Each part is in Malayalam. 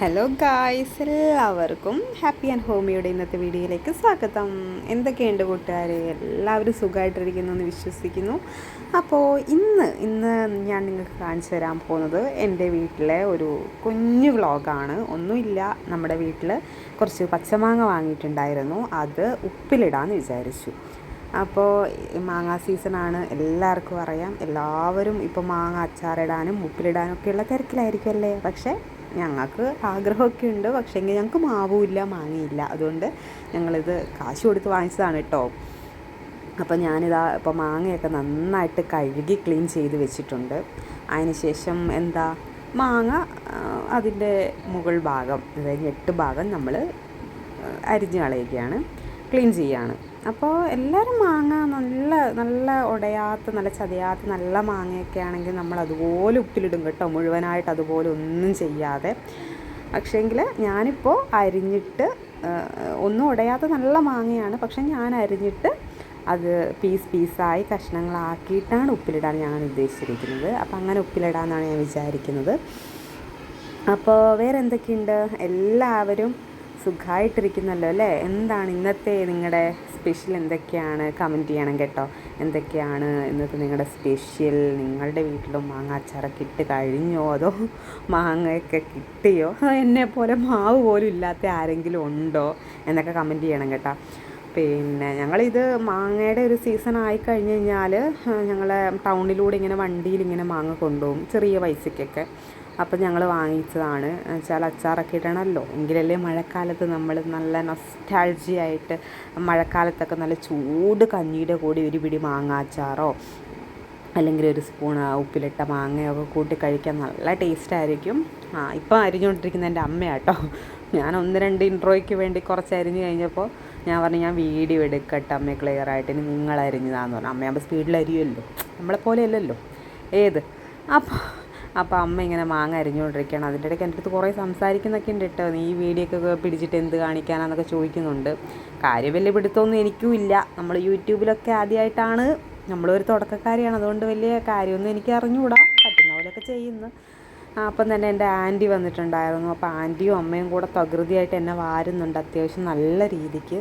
ഹലോ ഗായ്സ് എല്ലാവർക്കും ഹാപ്പി ആൻഡ് ഹോമിയുടെ ഇന്നത്തെ വീഡിയോയിലേക്ക് സ്വാഗതം. എന്തൊക്കെയുണ്ട് കൂട്ടുകാരെ? എല്ലാവരും സുഖമായിട്ടിരിക്കുന്നു എന്ന് വിശ്വസിക്കുന്നു. അപ്പോൾ ഇന്ന് ഇന്ന് ഞാൻ നിങ്ങൾക്ക് കാണിച്ചു തരാൻ പോകുന്നത് എന്റെ വീട്ടിലെ ഒരു കുഞ്ഞു വ്ളോഗാണ്. ഒന്നുമില്ല നമ്മുടെ വീട്ടിൽ കുറച്ച് പച്ചമാങ്ങ വാങ്ങിയിട്ടുണ്ടായിരുന്നു. അത് ഉപ്പിലിടാമെന്ന് വിചാരിച്ചു. അപ്പോൾ മാങ്ങ സീസണാണ് എല്ലാവർക്കും അറിയാം. എല്ലാവരും ഇപ്പോൾ മാങ്ങ അച്ചാറിടാനും ഉപ്പിലിടാനും ഒക്കെയുള്ള തിരക്കിലായിരിക്കും അല്ലേ പക്ഷേ ഞങ്ങൾക്ക് ആഗ്രഹമൊക്കെ ഉണ്ട്. പക്ഷേ എങ്കിൽ ഞങ്ങൾക്ക് മാവുമില്ല മാങ്ങയില്ല. അതുകൊണ്ട് ഞങ്ങളിത് കാശ് കൊടുത്ത് വാങ്ങിച്ചതാണ് കേട്ടോ. അപ്പോൾ ഞാനിതാ ഇപ്പോൾ മാങ്ങയൊക്കെ നന്നായിട്ട് കഴുകി ക്ലീൻ ചെയ്ത് വെച്ചിട്ടുണ്ട്. അതിനുശേഷം എന്താ? മാങ്ങ അതിന്റെ മുകൾ ഭാഗം അതായത് എട്ട് ഭാഗം നമ്മൾ അരിഞ്ഞ് കളയുകയാണ്. ക്ലീൻ ചെയ്യുകയാണ് അപ്പോൾ എല്ലാവരും മാങ്ങ നല്ല നല്ല ഉടയാത്ത നല്ല ചതയാത്ത നല്ല മാങ്ങയൊക്കെ ആണെങ്കിൽ നമ്മൾ അതുപോലെ ഉപ്പിലിടും കേട്ടോ. മുഴുവനായിട്ട് അതുപോലെ ഒന്നും ചെയ്യാതെ. പക്ഷേങ്കിൽ ഞാനിപ്പോൾ അരിഞ്ഞിട്ട് ഒന്നും ഉടയാത്ത നല്ല മാങ്ങയാണ്. പക്ഷെ ഞാൻ അരിഞ്ഞിട്ട് അത് പീസ് പീസായി കഷ്ണങ്ങളാക്കിയിട്ടാണ് ഉപ്പിലിടാൻ ഞാൻ ഉദ്ദേശിച്ചിരിക്കുന്നത്. അപ്പോൾ അങ്ങനെ ഉപ്പിലിടാമെന്നാണ് ഞാൻ വിചാരിക്കുന്നത്. അപ്പോൾ വേറെ എന്തൊക്കെയുണ്ട്? എല്ലാവരും സുഖമായിട്ടിരിക്കുന്നല്ലോ അല്ലേ? എന്താണ് ഇന്നത്തെ നിങ്ങളുടെ സ്പെഷ്യൽ എന്തൊക്കെയാണ് കമന്റ് ചെയ്യണം കേട്ടോ. എന്തൊക്കെയാണ് ഇന്നത്തെ നിങ്ങളുടെ സ്പെഷ്യൽ നിങ്ങളുടെ വീട്ടിലും മാങ്ങ അച്ചാറൊക്കെ ഇട്ട് കഴിഞ്ഞോ? അതോ മാങ്ങയൊക്കെ കിട്ടിയോ? എന്നെ പോലെ മാവ് പോലും ഇല്ലാത്ത ആരെങ്കിലും ഉണ്ടോ? എന്നൊക്കെ കമന്റ് ചെയ്യണം കേട്ടോ. പിന്നെ ഞങ്ങളിത് മാങ്ങയുടെ ഒരു സീസൺ ആയി കഴിഞ്ഞ് കഴിഞ്ഞാൽ ഞങ്ങൾ ടൗണിലൂടെ ഇങ്ങനെ വണ്ടിയിൽ ഇങ്ങനെ മാങ്ങ കൊണ്ടുപോകും. ചെറിയ പൈസയ്ക്കൊക്കെ. അപ്പം ഞങ്ങൾ വാങ്ങിച്ചതാണ്. വെച്ചാൽ അച്ചാറൊക്കെ ഇടണമല്ലോ എങ്കിലല്ലേ മഴക്കാലത്ത് നമ്മൾ നല്ല നൊസ്റ്റാൾജി ആയിട്ട് മഴക്കാലത്തൊക്കെ നല്ല ചൂട് കഞ്ഞിയുടെ കൂടി ഒരു പിടി മാങ്ങ അച്ചാറോ അല്ലെങ്കിൽ ഒരു സ്പൂൺ ഉപ്പിലിട്ട മാങ്ങയൊക്കെ കൂട്ടി കഴിക്കാൻ നല്ല ടേസ്റ്റ് ആയിരിക്കും. ആ ഇപ്പം അരിഞ്ഞുകൊണ്ടിരിക്കുന്ന എന്റെ അമ്മയാട്ടോ. ഞാൻ ഒന്ന് രണ്ട് ഇൻട്രോയ്ക്ക് വേണ്ടി കുറച്ച് അരിഞ്ഞ് കഴിഞ്ഞപ്പോൾ ഞാൻ പറഞ്ഞു ഞാൻ വീഡിയോ എടുക്കട്ടെ അമ്മ ക്ലിയർ ആയിട്ട്. ഇനി നിങ്ങൾ അരിഞ്ഞതാന്ന് പറഞ്ഞു. അമ്മയാകുമ്പോൾ സ്പീഡിൽ അരിയുമല്ലോ. നമ്മളെപ്പോലെ അല്ലല്ലോ ഏത്? അപ്പോൾ അപ്പോൾ അമ്മ ഇങ്ങനെ മാങ്ങ അരിഞ്ഞുകൊണ്ടിരിക്കുകയാണ്. അതിന്റെ ഇടയ്ക്ക് എന്റെ അടുത്ത് കുറേ സംസാരിക്കുന്നൊക്കെ ഉണ്ട് കേട്ടോ. നീ ഈ വീഡിയോ ഒക്കെ പിടിച്ചിട്ട് എന്ത് കാണിക്കാനാന്നൊക്കെ ചോദിക്കുന്നുണ്ട്. കാര്യം വലിയ പിടുത്തമൊന്നും എനിക്കും ഇല്ല. നമ്മൾ യൂട്യൂബിലൊക്കെ ആദ്യമായിട്ടാണ് നമ്മളൊരു തുടക്കക്കാരിയാണ്. അതുകൊണ്ട് വലിയ കാര്യമൊന്നും എനിക്ക് അറിഞ്ഞുകൂടാ. പറ്റുന്ന പോലെയൊക്കെ ചെയ്യുന്നു. അപ്പം തന്നെ എന്റെ ആന്റി വന്നിട്ടുണ്ടായിരുന്നു. അപ്പോൾ ആന്റിയും അമ്മയും കൂടെ തകൃതിയായിട്ട് എന്നെ വാരുന്നുണ്ട് അത്യാവശ്യം നല്ല രീതിക്ക്.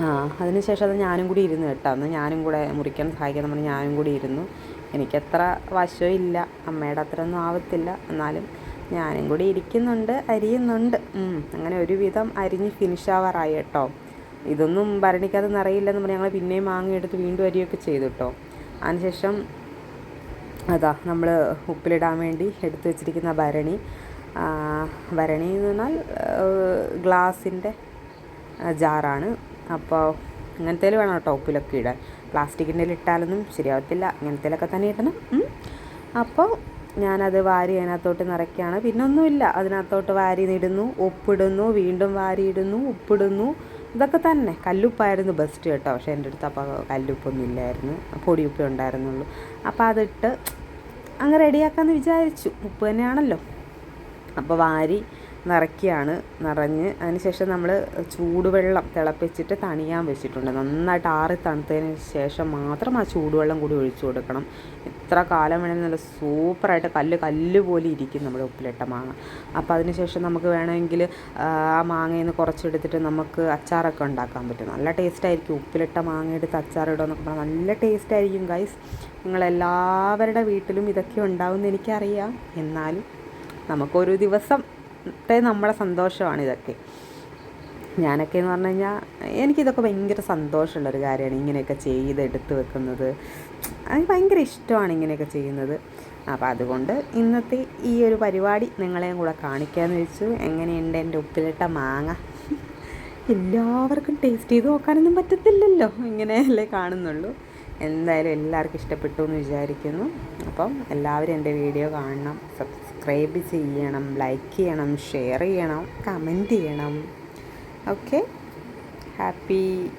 ആ അതിനുശേഷം അത് ഞാനും കൂടി ഇരുന്നു കേട്ടോ. അന്ന് ഞാനും കൂടെ മുറിക്കാൻ സഹായിക്കാൻ നമ്മൾ ഞാനും കൂടി ഇരുന്നു. എനിക്കത്ര വശവും ഇല്ല അമ്മയുടെ അത്ര ഒന്നും ആവത്തില്ല. എന്നാലും ഞാനും കൂടി ഇരിക്കുന്നുണ്ട് അരിയുന്നുണ്ട്. അങ്ങനെ ഒരുവിധം അരിഞ്ഞ് ഫിനിഷ് ആവാറായി കേട്ടോ. ഇതൊന്നും ഭരണിക്കാതെ നിറയില്ലെന്ന് പറഞ്ഞ് ഞങ്ങൾ പിന്നെയും മാങ്ങയെടുത്ത് വീണ്ടും അരിയൊക്കെ ചെയ്തു കേട്ടോ. അതിനുശേഷം അതാ നമ്മൾ ഉപ്പിലിടാൻ വേണ്ടി എടുത്തു വെച്ചിരിക്കുന്ന ഭരണി. ഭരണി എന്ന് പറഞ്ഞാൽ ഗ്ലാസിന്റെ ജാറാണ്. അപ്പോൾ ഇങ്ങനത്തേൽ വേണം കേട്ടോ ഉപ്പിലൊക്കെ ഇടാൻ. പ്ലാസ്റ്റിക്കിന്റെ ഇട്ടാലൊന്നും ശരിയാവത്തില്ല. ഇങ്ങനത്തേലൊക്കെ തന്നെ ഇടണം. അപ്പോൾ ഞാനത് വാരി അതിനകത്തോട്ട് നിറയ്ക്കുകയാണ്. പിന്നെ ഒന്നുമില്ല അതിനകത്തോട്ട് വാരി ഇടുന്നു ഉപ്പിടുന്നു. വീണ്ടും വാരിയിടുന്നു. ഉപ്പിടുന്നു. ഇതൊക്കെ തന്നെ. കല്ലുപ്പായിരുന്നു ബെസ്റ്റ് കേട്ടോ. പക്ഷേ എന്റെ അടുത്ത് അപ്പോൾ കല്ലുപ്പൊന്നും ഇല്ലായിരുന്നു. പൊടിയുപ്പേ ഉണ്ടായിരുന്നുള്ളൂ. അപ്പോൾ അതിട്ട് അങ്ങ് റെഡിയാക്കാമെന്ന് വിചാരിച്ചു. ഉപ്പ് തന്നെയാണല്ലോ. അപ്പോൾ വാരി നിറയ്ക്കുകയാണ് നിറഞ്ഞ്. അതിനുശേഷം നമ്മൾ ചൂടുവെള്ളം തിളപ്പിച്ചിട്ട് തണിയാൻ വെച്ചിട്ടുണ്ട്. നന്നായിട്ട് ആറി തണുത്തതിന് ശേഷം മാത്രം ആ ചൂടുവെള്ളം കൂടി ഒഴിച്ചു കൊടുക്കണം. ഇത്ര കാലം വേണമെങ്കിൽ നല്ല സൂപ്പറായിട്ട് കല്ല് കല്ല് പോലെ ഇരിക്കും നമ്മുടെ ഉപ്പിലിട്ട മാങ്ങ. അപ്പോൾ അതിനുശേഷം നമുക്ക് വേണമെങ്കിൽ ആ മാങ്ങയിൽ നിന്ന് കുറച്ചെടുത്തിട്ട് നമുക്ക് അച്ചാറൊക്കെ ഉണ്ടാക്കാൻ പറ്റും. നല്ല ടേസ്റ്റായിരിക്കും. ഉപ്പിലിട്ട മാങ്ങ എടുത്ത് അച്ചാറിടുക എന്നൊക്കെ പറഞ്ഞാൽ നല്ല ടേസ്റ്റായിരിക്കും ഗൈസ് നിങ്ങളെല്ലാവരുടെ വീട്ടിലും ഇതൊക്കെ ഉണ്ടാവും എന്ന് എനിക്കറിയാം. എന്നാലും നമുക്കൊരു ദിവസം നമ്മുടെ സന്തോഷമാണ് ഇതൊക്കെ. ഞാനൊക്കെ എന്ന് പറഞ്ഞു കഴിഞ്ഞാൽ എനിക്കിതൊക്കെ ഭയങ്കര സന്തോഷമുള്ളൊരു കാര്യമാണ് ഇങ്ങനെയൊക്കെ ചെയ്ത് എടുത്ത് വെക്കുന്നത്. എനിക്ക് ഭയങ്കര ഇഷ്ടമാണ് ഇങ്ങനെയൊക്കെ ചെയ്യുന്നത്. അപ്പോൾ അതുകൊണ്ട് ഇന്നത്തെ ഈ ഒരു പരിപാടി നിങ്ങളെയും കൂടെ കാണിക്കാമെന്ന് വെച്ചു. എങ്ങനെയുണ്ട് എന്റെ ഉപ്പിലിട്ട മാങ്ങ? എല്ലാവർക്കും ടേസ്റ്റ് ചെയ്ത് നോക്കാനൊന്നും പറ്റത്തില്ലല്ലോ. ഇങ്ങനെയല്ലേ കാണുന്നുള്ളൂ. എന്തായാലും എല്ലാവർക്കും ഇഷ്ടപ്പെട്ടു എന്ന് വിചാരിക്കുന്നു. അപ്പം എല്ലാവരും എന്റെ വീഡിയോ കാണണം. സബ്സ്ക്രൈബ് ചെയ്യണം ലൈക്ക് ചെയ്യണം ഷെയർ ചെയ്യണം കമന്റ് ചെയ്യണം. Okay happy